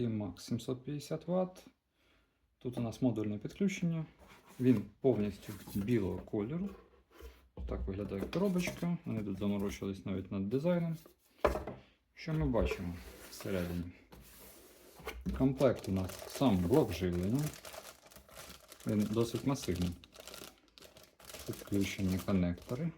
GameMax 750 Вт. Тут у нас модульне підключення. Він повністю білого кольору. Так виглядає коробочка. Вони тут заморочились навіть над дизайном. Що ми бачимо всередині? Комплект у нас сам блок живлення. Він досить масивний. Тут включені коннектори.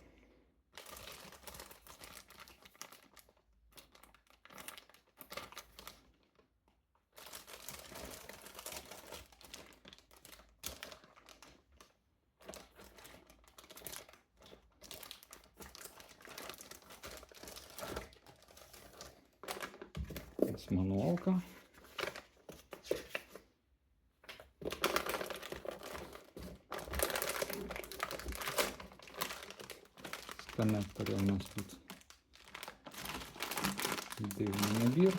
Ось мануалка. З коннекторів у нас тут дивний набір.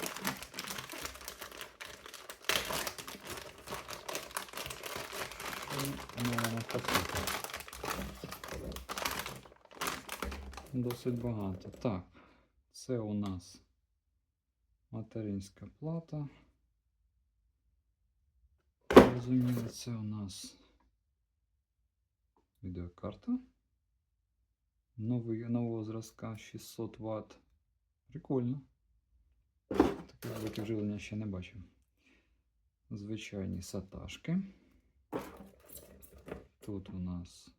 Ми маємо послухати? Досить багато. Так, це у нас материнська плата. Розуміло, це у нас відеокарта. Новий, нового зразка 600 Вт. Прикольно. Таких блоків живлення ще не бачив. Звичайні саташки. Тут у нас.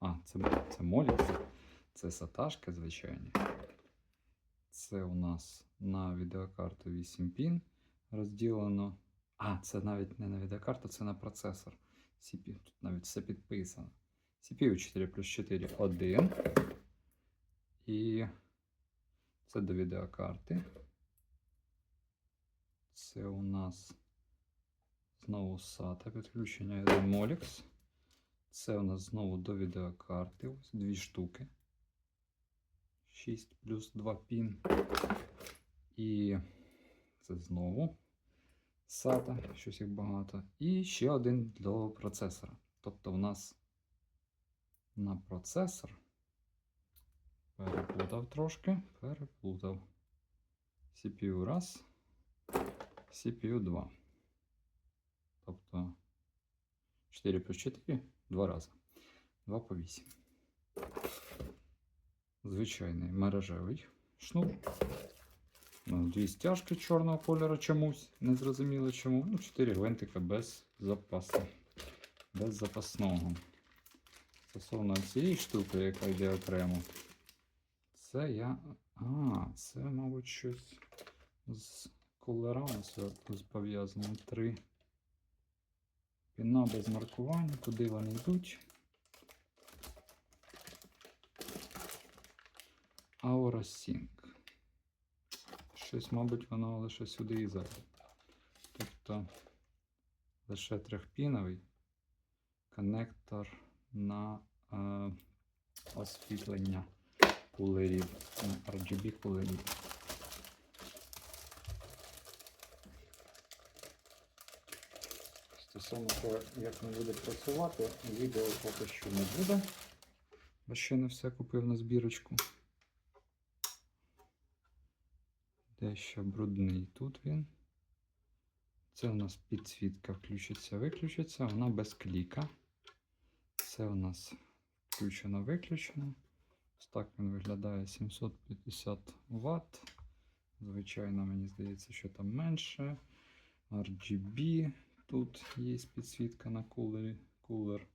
А, це, це молікс. Це саташки звичайні. Це у нас на відеокарту 8 пін розділено. А, це навіть не на відеокарту, це на процесор. CPU. Тут навіть все підписано. CPU 4 плюс 4 1. І це до відеокарти. Це у нас знову SATA підключення один Molix. Це у нас знову до відеокарти. Ось дві штуки. 6 плюс 2 пін. І це знову SATA, щось їх багато. І ще один до процесора. Тобто у нас на процесор переплутав трошки, переплутав. CPU раз, CPU 2. Тобто 4 плюс 4 два рази. 2 по 8 звичайний мережевий шнур. Ну, Дві стяжки чорного кольору чомусь, не зрозуміло чому. Ну, чотири гвинтика без запасу. Без запасного. Стосовно цієї штуки, яка йде окремо. Це я. А, це, мабуть, щось з кольорами пов'язано. Три піна без маркування, куди вони йдуть. Aura Sync. Щось, мабуть, воно лише сюди і зайде. Тобто лише трьохпіновий коннектор на е, освітлення кулерів, на RGB кулерів. Стосовно того, як він буде працювати, відео поки що не буде. Бо ще не все купив на збірочку. Дещо брудний тут він. Це у нас підсвітка включиться, виключиться, вона без кліка. Це у нас включено, виключено. Ось так він виглядає 750 Вт. Звичайно, мені здається, що там менше. RGB. Тут є підсвітка на кулері. кулер.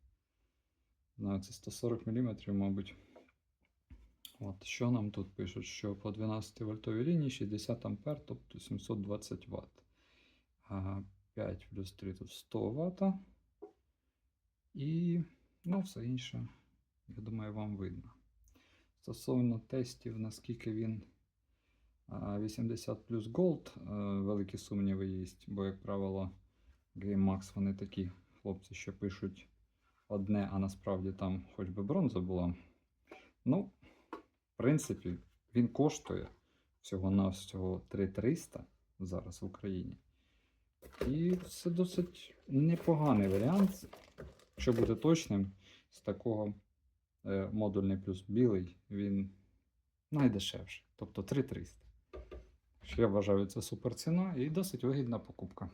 Знаю, це 140 мм, мабуть. От, Що нам тут пишуть? Що по 12 вольтовій лінії 60 А, тобто 720 Вт. 5 плюс 3 тут 100 Вт. І ну, все інше, я думаю, вам видно. Стосовно тестів, наскільки він 80 плюс Gold, е, великі сумніви є, бо, як правило, GameMax вони такі хлопці, що пишуть одне, а насправді там хоч би бронза була. Ну, в принципі, він коштує всього на всього 3300 зараз в Україні. І це досить непоганий варіант, якщо бути точним, з такого е, модульний плюс білий, він найдешевший. Тобто 3300. Що Я вважаю, це супер ціна і досить вигідна покупка.